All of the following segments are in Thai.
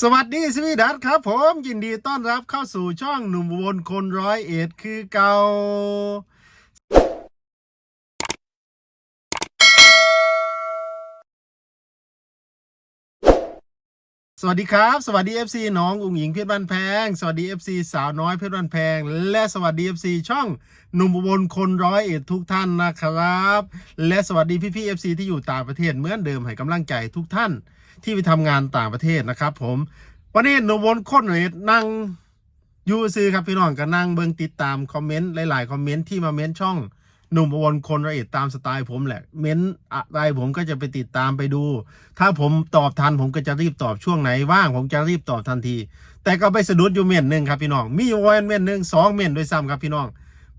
สวัสดีสวีดัสครับ ผมยินดีต้อนรับเข้าสู่ช่องหนุ่มอุบนคนร้อยเอ็ดคือเก่าสวัสดีครับ สวัสดี FC น้องอุ๋งหญิงเพชรบ้านแพง สวัสดี FC สาวน้อยเพชรบ้านแพง และสวัสดี FC ช่องหนุ่มอุบลคนร้อยเอ็ดทุกท่านนะครับ และสวัสดีพี่ๆ FC ที่อยู่ต่างประเทศเหมือนเดิมให้กำลังใจทุกท่าน ที่ไปทำงานต่างประเทศนะครับผม วันนี้หนุ่มอุบลคนร้อยนั่งยูซื้อครับพี่น้องก็นั่งเบิ่งติดตามคอมเมนต์หลายๆคอมเมนต์ที่มาเม้นช่องหนุ่มอุบลคนร้อยเอ็ดตามสไตล์ผมแหละ เม้นอะไรผมก็จะไปติดตามไปดู ถ้าผมตอบทันผมก็จะรีบตอบช่วงไหนว่างผมจะรีบตอบทันที แต่ก็ไปสะดุดอยู่เม่นหนึ่งครับพี่น้องมีอยู่วันเม่นหนึ่งสองเม่นด้วยซ้ำครับพี่น้อง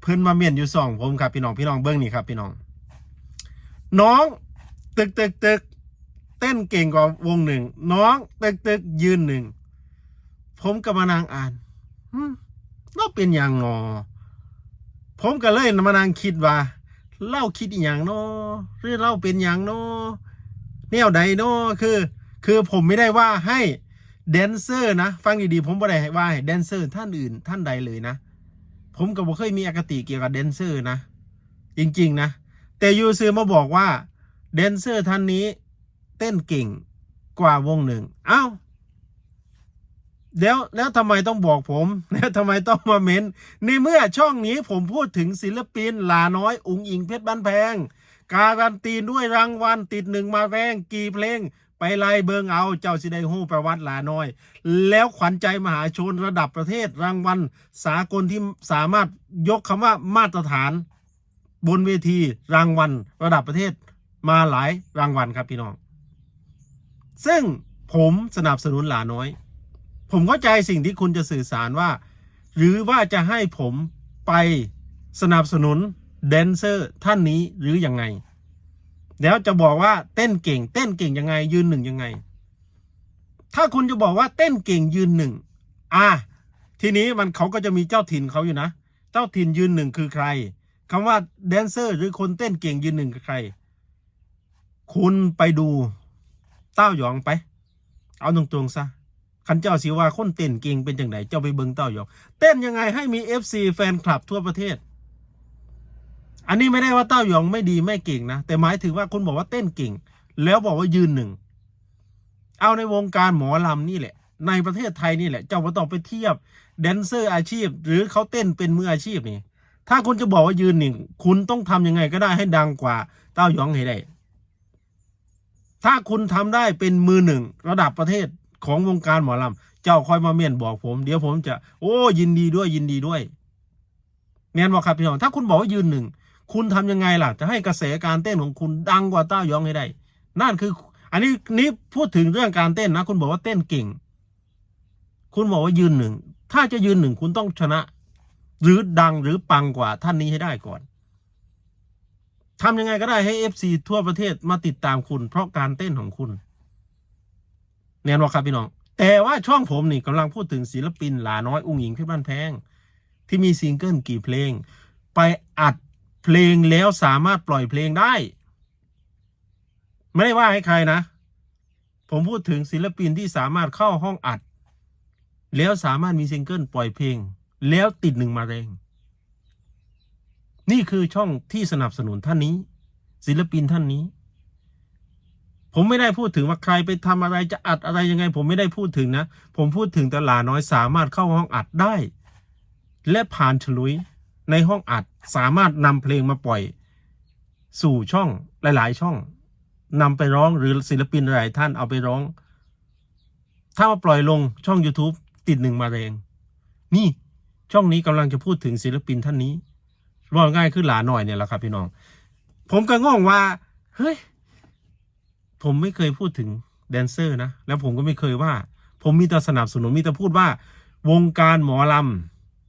เพิ่นมาเม่นอยู่สองผมครับพี่น้องพี่น้องเบิ้งนี่ครับพี่น้อง น้อง ตึกตึกตึก ต้นเก่งกว่าวงหนึ่ง น้องตึกตึกยืนหนึ่ง ผมก็มานางอ่านเราเป็นอย่างงอผมก็เลยมานังคิดว่าเล่าคิดอย่างนาะหรือเล่าเป็นอย่างเนาะแนวใดนาะคือ คือผมไม่ได้ว่าให้แดนเซอร์นะ ฟังดีๆผมไม่ได้ว่าให้แดนเซอร์ท่านอื่นท่านใดเลยนะ ผมก็บ่เคยมีอคติเกี่ยวกับแดนเซอร์นะ จริง ๆ นะ แต่ยูซือมาบอกว่าแดนเซอร์ท่านนี้ เต้นเก่งกว่าวงหนึ่ง เอ้า แล้วแล้วทำไมต้องบอกผม แล้วทำไมต้องมาเม้น ในเมื่อช่องนี้ผมพูดถึงศิลปินหลาน้อยอุงอิงเพชรบ้านแพง การันตีด้วยรางวัลติดหนึ่งมาแรงกี่เพลง ไปไล่เบิงเอาเจ้าสิได้หู้ประวัติหลาน้อย แล้วขวัญใจมหาชนระดับประเทศรางวัลสากลที่สามารถยกคำว่ามาตรฐาน บนเวทีรางวัลระดับประเทศมาหลายรางวัลครับพี่น้อง ซึ่งผมสนับสนุนหลาน้อย ผมเข้าใจสิ่งที่คุณจะสื่อสารว่า หรือว่าจะให้ผมไปสนับสนุนแดนเซอร์ท่านนี้หรือยังไง แล้วจะบอกว่าเต้นเก่ง เต้นเก่งยังไง ยืนหนึ่งยังไง ถ้าคุณจะบอกว่าเต้นเก่งยืนหนึ่งอะทีนี้มันเขาก็จะมีเจ้าถิ่นเขาอยู่นะ เจ้าถิ่นยืนหนึ่งคือใครคำว่าแดนเซอร์หรือคนเต้นเก่งยืนหนึ่งคือใคร คุณไปดู เต้าหยองไป เอาตรงๆซะคันเจ้าสิว่าคนเต้นเก่งเป็นจังไดเจ้าไปเบิงเต้าหยองเต้นยังไงให้มี FC แฟนคลับทั่วประเทศ อันนี้ไม่ได้ว่าเต้าหยองไม่ดีไม่เก่งนะแต่หมายถึงว่าคุณบอกว่าเต้นเก่ง แล้วบอกว่ายืนหนึ่งเอาในวงการหมอลำนี่แหละ ในประเทศไทยนี่แหละเจ้าไม่ต้องไปเทียบแดนเซอร์อาชีพ หรือเขาเต้นเป็นมืออาชีพนี่ถ้าคุณจะบอกว่ายืนหนึ่ง คุณต้องทำยังไงก็ได้ให้ดังกว่าเต้าหยองให้ได้ ถ้าคุณทำได้เป็นมือหนึ่งระดับประเทศของวงการหมอลำ เจ้าคอยมาเมียนบอกผม เดี๋ยวผมจะ โอ้ยินดีด้วยยินดีด้วยเมียนบอกครับพี่น้องถ้าคุณบอกว่ายืนหนึ่งคุณทำยังไงล่ะ จะให้กระแสการเต้นของคุณดังกว่าเต้ายองให้ได้ นั่นคือ อันนี้นี้พูดถึงเรื่องการเต้นนะ คุณบอกว่าเต้นเก่ง คุณบอกว่ายืนหนึ่งถ้าจะยืนหนึ่งคุณต้องชนะ หรือดังหรือปังกว่าท่านนี้ให้ได้ก่อน ทำยังไงก็ได้ให้เอฟซีทั่วประเทศมาติดตามคุณ เพราะการเต้นของคุณแน่นอนครับพี่น้อง แต่ว่าช่องผมนี่กำลังพูดถึงศิลปินหลาน้อยอุ้งหญิงเพชรบ้านแพง ที่มีซิงเกิลกี่เพลง ไปอัดเพลงแล้วสามารถปล่อยเพลงได้ ไม่ได้ว่าให้ใครนะ ผมพูดถึงศิลปินที่สามารถเข้าห้องอัด แล้วสามารถมีซิงเกิลปล่อยเพลง แล้วติดหนึ่งมาแรง นี่คือช่องที่สนับสนุนท่านนี้ ศิลปินท่านนี้ ผมไม่ได้พูดถึงว่าใครไปทำอะไรจะอัดอะไรยังไง ผมไม่ได้พูดถึงนะ ผมพูดถึงตลาน้อยสามารถเข้าห้องอัดได้ และผ่านฉลุยในห้องอัดสามารถนำเพลงมาปล่อย สู่ช่องหลาย ๆ ช่องนำไปร้องหรือศิลปินหลายท่านเอาไปร้อง ถ้ามาปล่อยลงช่อง YouTube ติดหนึ่งมาแรง นี่ช่องนี้กำลังจะพูดถึงศิลปินท่านนี้ ว่าง่ายคือหลาหน่อยเนี่ยแหละครับ พี่น้อง ผมก็งงว่า เฮ้ย ผมไม่เคยพูดถึงแดนเซอร์นะ แล้วผมก็ไม่เคยว่า ผมมีแต่สนับสนุนมีแต่พูดว่า วงการหมอล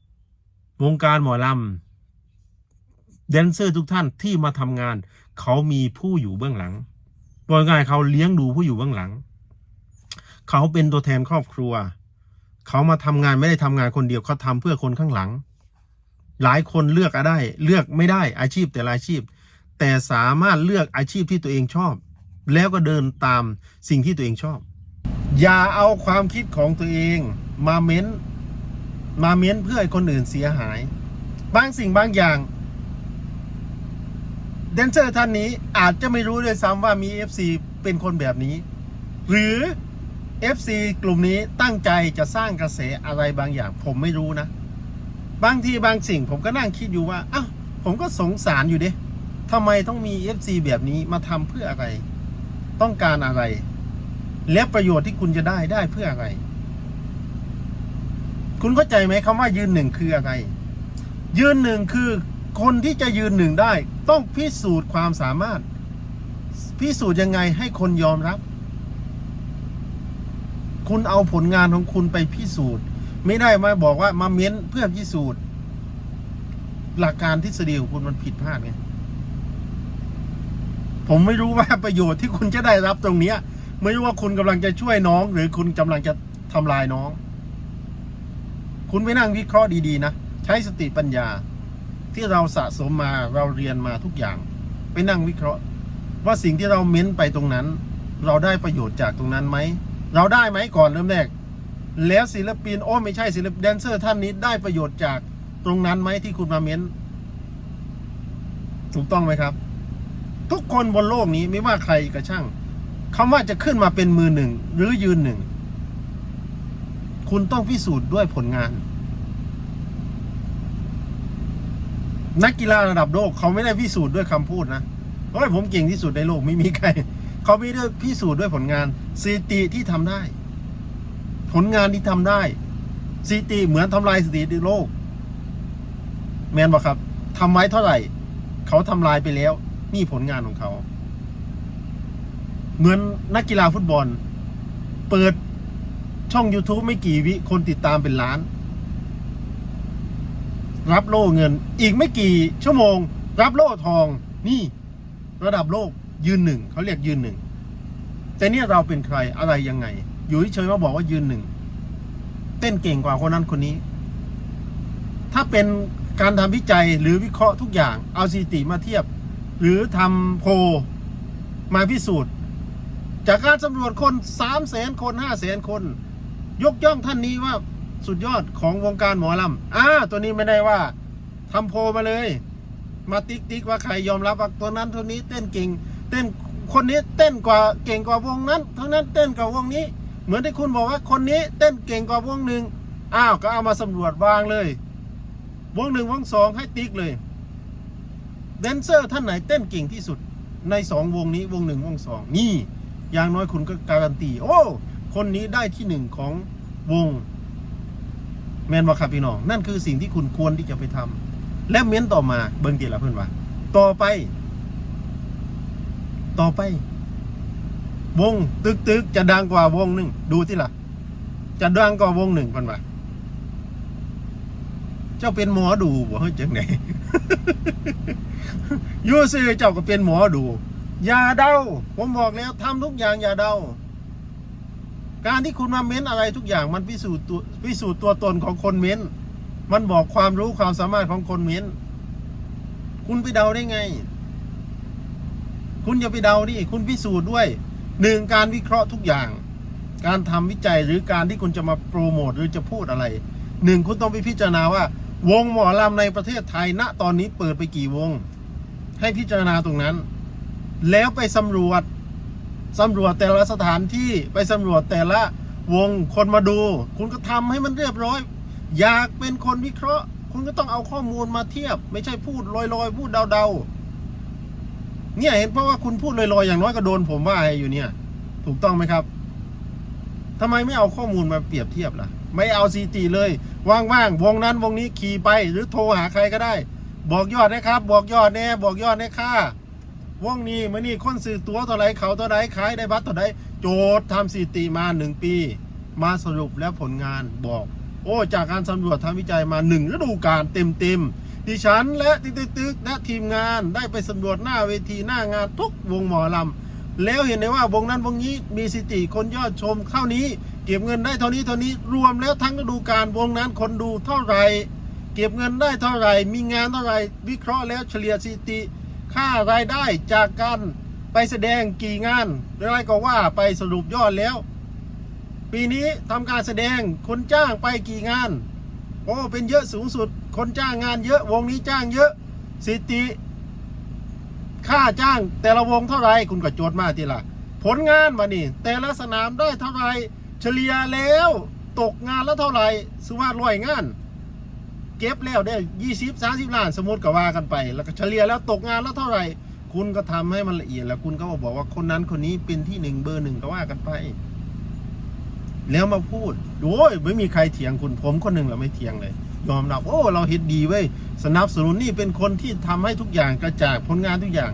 ำวงการหมอลำแดนเซอร์ทุกท่านที่มาทำงาน เขามีผู้อยู่เบื้องหลังบอกง่ายเขาเลี้ยงดูผู้อยู่เบื้องหลัง เขาเป็นตัวแทนครอบครัว เขามาทำงานไม่ได้ทำงานคนเดียวเขาทำเพื่อคนข้างหลัง หลายคนเลือกได้ เลือกไม่ได้อาชีพแต่ละอาชีพ แต่สามารถเลือกอาชีพที่ตัวเองชอบ แล้วก็เดินตามสิ่งที่ตัวเองชอบ อย่าเอาความคิดของตัวเองมาเม้น มาเม้นเพื่อให้คนอื่นเสียหาย บางสิ่งบางอย่างแดนเซอร์ท่านนี้อาจจะไม่รู้ด้วยซ้ำว่ามี FC เป็นคนแบบนี้ หรือ FC กลุ่มนี้ตั้งใจจะสร้างกระแสอะไรบางอย่าง ผมไม่รู้นะ บางทีบางสิ่งผมก็นั่งคิดอยู่ว่าอ้าวผมก็สงสารอยู่เด้ทำไมต้องมี FC แบบนี้มาทำเพื่ออะไร ต้องการอะไร และประโยชน์ที่คุณจะได้ได้เพื่ออะไร คุณเข้าใจไหมคำว่ายืนหนึ่งคืออะไร ยืนหนึ่งคือคนที่จะยืนหนึ่งได้ ต้องพิสูจน์ความสามารถ พิสูจน์ยังไงให้คนยอมรับ คุณเอาผลงานของคุณไปพิสูจน์ ไม่ได้มาบอกว่ามาเม้นเพื่อพิสูจน์ หลักการทฤษฎีของคุณมันผิดพลาดไงผมไม่รู้ว่าประโยชน์ที่คุณจะได้รับตรงเนี้ย ไม่รู้ว่าคุณกำลังจะช่วยน้อง หรือคุณกำลังจะทำลายน้อง คุณไปนั่งวิเคราะห์ดีๆนะใช้สติปัญญา ที่เราสะสมมาเราเรียนมาทุกอย่าง ไปนั่งวิเคราะห์ ว่าสิ่งที่เราเม้นไปตรงนั้น เราได้ประโยชน์จากตรงนั้นไหมเราได้ไหมก่อนเริ่มแรก แล้วศิลปินโอ้ไม่ใช่ศิลปินแดนเซอร์ท่านนี้ได้ประโยชน์จากตรงนั้นไหมที่คุณมาเม้น ถูกต้องไหมครับ ทุกคนบนโลกนี้ไม่ว่าใครก็ช่างคำว่าจะขึ้นมาเป็นมือหนึ่ง หรือยืนหนึ่ง คุณต้องพิสูจน์ด้วยผลงาน นักกีฬาระดับโลกเขาไม่ได้พิสูจน์ด้วยคำพูดนะเฮ้ยผมเก่งที่สุดในโลกไม่มีใคร เขาไม่ได้พิสูจน์ด้วยผลงานสถิติที่ทำได้ ผลงานที่ทำได้สิติเหมือนทำลายสถิติโลก แมนบอกครับทำไว้เท่าไหร่ เขาทำลายไปแล้ว นี่ผลงานของเขา เหมือนนักกีฬาฟุตบอล เปิดช่อง YouTube ไม่กี่วิ คนติดตามเป็นล้าน รับโล่เงิน อีกไม่กี่ชั่วโมง รับโล่ทอง นี่ ระดับโลกยืนหนึ่ง เขาเรียกยืนหนึ่ง แต่เนี่ยเราเป็นใครอะไรยังไง อยู่เฉยๆมาบอกว่ายืนหนึ่ง เต้นเก่งกว่าคนนั้นคนนี้ ถ้าเป็นการทำวิจัยหรือวิเคราะห์ทุกอย่าง เอาสถิติมาเทียบ หรือทำโพมาพิสูจน์ จากการสำรวจคนสามแสนคนห้าแสนคน ยกย่องท่านนี้ว่าสุดยอดของวงการหมอลำอ่าตัวนี้ไม่ได้ว่าทำโพมาเลย มาติ๊กติ๊กว่าใครยอมรับว่าตัวนั้นตัวนี้เต้นเก่ง เต้นคนนี้เต้นกว่าเก่งกว่าวงนั้นทั้งนั้นเต้นกว่าวงนี้ เหมือนที่คุณบอกว่าคนนี้เต้นเก่งกว่าวงหนึ่งอ้าวก็เอามาสำรวจวางเลย วงหนึ่งวงสองให้ติ๊กเลยแดนเซอร์ท่านไหนเต้นเก่งที่สุดในสองวงนี้วงหนึ่งวงสองนี่ อย่างน้อยคุณก็การันตี โอ้ คนนี้ได้ที่หนึ่งของวงแมนว่าครับพี่น้อง นั่นคือสิ่งที่คุณควรที่จะไปทำและเม้นต่อมาเบิ่งตีละเพื่อนว่า ต่อไป ต่อไป วง ตึกตึกจะดังกว่าวงหนึ่งดูที่ละจะดังกว่าวงหนึ่งพื่อนว่าเจ้าเป็นหมอดูบ่เฮ้ยจังไหนยูซื่อเจ้าก็เป็นหมอดูอย่าเดาผมบอกแล้วทำทุกอย่างอย่าเดาการที่คุณมาเม้นอะไรทุกอย่างมันพิสูจน์ตัวพิสูจน์ตัวตนของคนเม้น มันบอกความรู้ความสามารถของคนเม้น คุณไปเดาได้ไง คุณอย่าไปเดาดิคุณพิสูจน์ด้วย หนึ่งการวิเคราะห์ทุกอย่าง การทำวิจัยหรือการที่คุณจะมาโปรโมทหรือจะพูดอะไรหนึ่งคุณต้องไปพิจารณาว่า วงหมอลำในประเทศไทยณตอนนี้เปิดไปกี่วง ให้พิจารณาตรงนั้น แล้วไปสำรวจสำรวจแต่ละสถานที่ไปสำรวจแต่ละวงคนมาดู คุณก็ทำให้มันเรียบร้อย อยากเป็นคนวิเคราะห์ คุณก็ต้องเอาข้อมูลมาเทียบ ไม่ใช่พูดลอยๆ พูดเดาๆ เนี่ยเห็นเพราะว่าคุณพูดลอยๆอย่างน้อยก็โดนผมว่าอยู่เนี่ย ถูกต้องไหมครับทำไมไม่เอาข้อมูลมาเปรียบเทียบล่ะ ไม่เอาซีตีเลย ว่างๆวงนั้นวงนี้ขี่ไปหรือโทรหาใครก็ได้ บอกยอดนะครับ บอกยอดแน่บอกยอดแน่ค่าวงนี้มื่อนี้คนซื้อตัวเท่าไรเขาเท่าไรขายได้บัตรเท่าไรโจทย์ทำสถิติมาหนึ่งปี มาสรุปแล้วผลงานบอก โอ้ จากการสำรวจทำวิจัยมาหนึ่งฤดูกาลเต็มเต็มๆ ดิฉันและติ๊กตึกและทีมงานได้ไปสำรวจหน้าเวทีหน้างานทุกวงหมอลำแล้วเห็นได้ว่าวงนั้นวงนี้มีสิติคนยอดชมเท่านี้ เก็บเงินได้เท่านี้เท่านี้รวมแล้วทั้งฤดูกาลวงนั้นคนดูเท่าไหร่เก็บเงินได้เท่าไหร่ มีงานเท่าไหร่ วิเคราะห์แล้วเฉลี่ยสิติ ค่ารายได้จากการไปแสดงกี่งานอะไรก็ว่าไปสรุปยอดแล้ว ปีนี้ทำการแสดงคนจ้างไปกี่งานโอ้เป็นเยอะสูงสุด คนจ้างงานเยอะ วงนี้จ้างเยอะสิติ ค่าจ้าง แต่ละวงเท่าไหรคุณก็โจทย์มาทีละผลงานมานี่ แต่ละสนามได้เท่าไหรเฉลี่ยแล้วตกงานแล้วเท่าไหรสุว่าร้อยงาน เก็บแล้วได้ยี่สิบสาสิบล้านสมมติก็ว่ากันไป แล้วก็เฉลี่ยแล้วตกงานแล้วเท่าไหร่คุณก็ทำให้มันละเอียดแล้วคุณก็มาบอกว่าคนนั้นคนนี้เป็นที่หนึ่งเบอร์หนึ่งก็ว่ากันไป แล้วมาพูดโอ้ยไม่มีใครเถียงคุณผมคนหนึ่งเราไม่เถียงเลย ยอมรับโอ้เราเห็นดีเว้ยสนับสนุนนี่เป็นคนที่ทำให้ทุกอย่างกระจางผลงานทุกอย่าง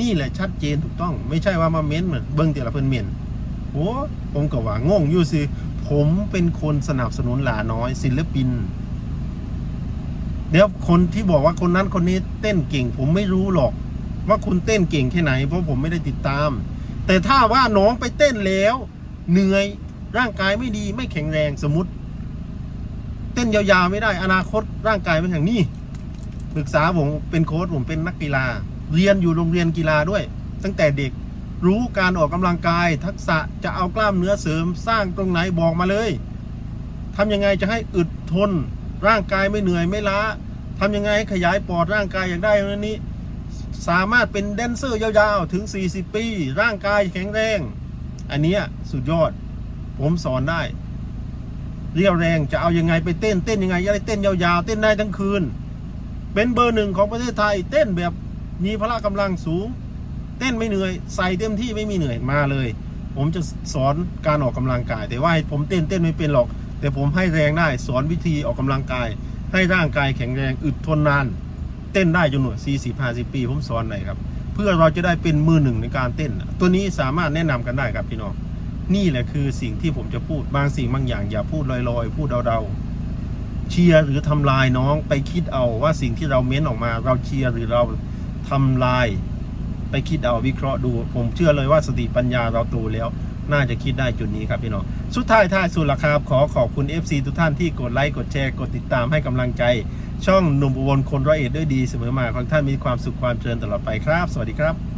นี่แหละชัดเจนถูกต้อง ไม่ใช่ว่ามาเม้นเหมือนเบิ้งแต่ละเพิ่นเม้นโอ้ผมก็ว่างงอยู่สิผมเป็นคนสนับสนุนหลาน้อย ศิลปิน เดี๋ยวคนที่บอกว่าคนนั้นคนนี้เต้นเก่ง ผมไม่รู้หรอก ว่าคุณเต้นเก่งแค่ไหน เพราะผมไม่ได้ติดตาม แต่ถ้าว่าน้องไปเต้นแล้ว เหนื่อยร่างกายไม่ดีไม่แข็งแรงสมมติ ต้นยาวๆไม่ได้ อนาคตร่างกายไม่แข็งนี่ปรึกษาผมเป็นโค้ชผมเป็นนักกีฬา เรียนอยู่โรงเรียนกีฬาด้วย ตั้งแต่เด็กรู้การออกกำลังกาย ทักษะจะเอากล้ามเนื้อเสริมสร้างตรงไหนบอกมาเลยทำยังไงจะให้อึดทน ร่างกายไม่เหนื่อยไม่ล้าทำยังไงให้ขยายปอดร่างกายอย่างได้นั้นนี้ สามารถเป็นแดนเซอร์ยาวๆ ถึง 40 ปี ร่างกายแข็งแรง อันนี้สุดยอด ผมสอนได้ เรียวแรงจะเอายังไงไปเต้นเต้นยังไงจะได้เต้นยาวๆ เต้นได้ทั้งคืน เป็นเบอร์หนึ่งของประเทศไทย เต้นแบบมีพละกำลังสูง เต้นไม่เหนื่อยใส่เต็มที่ไม่มีเหนื่อยมาเลย ผมจะสอนการออกกำลังกาย แต่ว่าให้ผมเต้นเต้นไม่เป็นหรอก แต่ผมให้แรงได้สอนวิธีออกกำลังกาย ให้ร่างกายแข็งแรงอึดทนนาน เต้นได้จนหน่วย40 50ปี ผมสอนหน่อยครับ เพื่อเราจะได้เป็นมือหนึ่งในการเต้น ตัวนี้สามารถแนะนำกันได้ครับพี่น้อง นี่แหละคือสิ่งที่ผมจะพูดบางสิ่งบางอย่างอย่าพูดลอยๆ พูดเดาๆเชียร์หรือทำลายน้องไปคิดเอาว่าสิ่งที่เราเม้นออกมา เราเชียร์หรือเราทำลาย ไปคิดเอาวิเคราะห์ดู ผมเชื่อเลยว่าสติปัญญาเราโตแล้ว น่าจะคิดได้จุดนี้ครับพี่น้องสุดท้ายท้ายสุดละครับขอขอบคุณ FC ทุกท่านที่กดไลค์กดแชร์กดติดตามให้กำลังใจ ช่องหนุ่มอุบลคนร้อยเอ็ดด้วยดีเสมอมาของท่านมีความสุขความเจริญตลอดไปครับ สวัสดีครับ